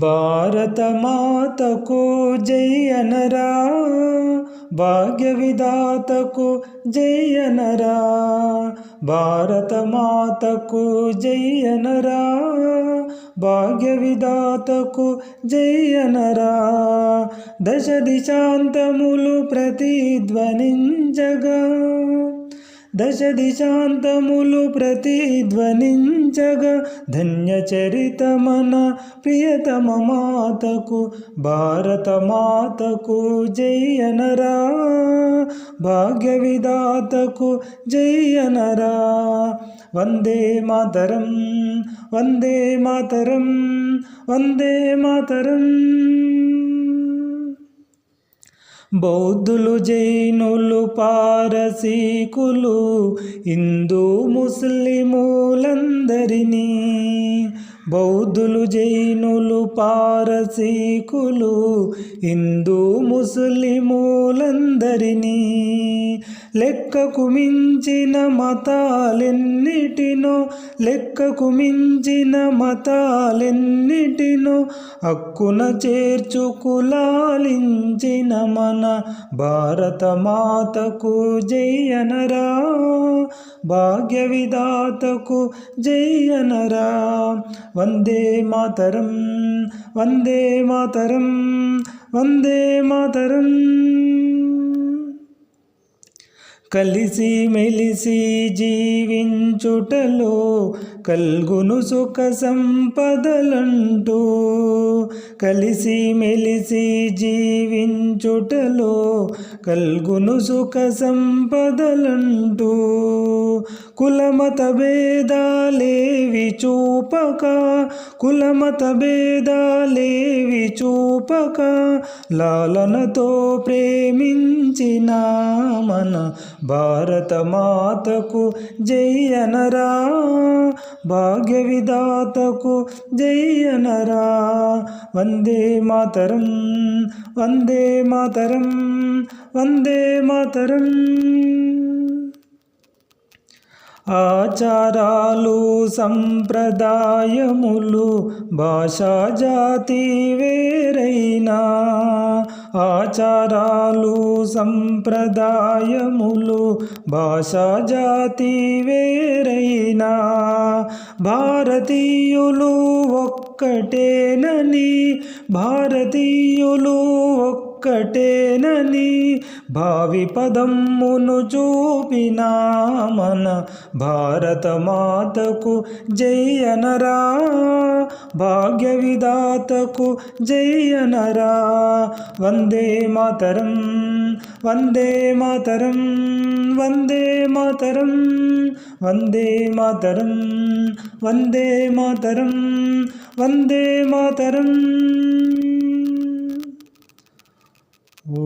भारतमातको जैनरा भाग्यविदात्को जैनरा భారతమాతకు జయనరా భాగ్య విధాతకు జయనరా దశ దిశాంతములు ప్రతిధ్వనించగా దశ దిశాంతములు ప్రతిధ్వనించగా ధన్యచరితమన ప్రియతమ మాతకు భారత మాతకు జయనరా భాగ్య విధాతకు జయనరా వందే మాతరం వందే మాతరం వందే మాతరం బౌద్ధులు జైనులు పారసీకులు హిందూ ముస్లిములందరినీ బౌద్ధులు జైనులు పారసీకులు హిందూ ముస్లిములందరినీ లెక్కకు మించిన మతాలెన్నిటినో లెక్కకు మించిన మతాలెన్నిటినో హక్కున చేర్చుకులాలించిన మన భారత మాతకు జయనరా భాగ్య విధాతకు జయనరా. వందే మాతరం వందే మాతరం వందే మాతరం. కలిసి మెలిసి జీవించుటలో కల్గును సుఖ సంపదలంటూ కలిసి మెలిసి జీవించుటలో కల్గును సుఖ సంపదలంటూ కులమత భేదాలేవి చూపక కులమత భేదాలేవి చూపక లాలనతో ప్రేమించిన మన భారత మాతకు జయనరా భాగ్య విధాతకు జయనరా. వందే వందే మాతరం వందే మాతరం వందే మాతరం. ఆచారాలు సంప్రదాయములు భాషా జాతి వేరైనా. ఆచారాలు సంప్రదాయములు భాషా జాతి వేరైనా. భారతీయులు ఒక్కటేనని భారతీయులు ఒక్కటేనని భావి పదమ్మును చూపిన మన భారత మాతకు జయనరా భాగ్య విధాతకు జయనరా. వందే మాతరం వందే మాతరం. வந்தே மாதரம் வந்தே மாதரம் வந்தே மாதரம் வந்தே மாதரம். ஓ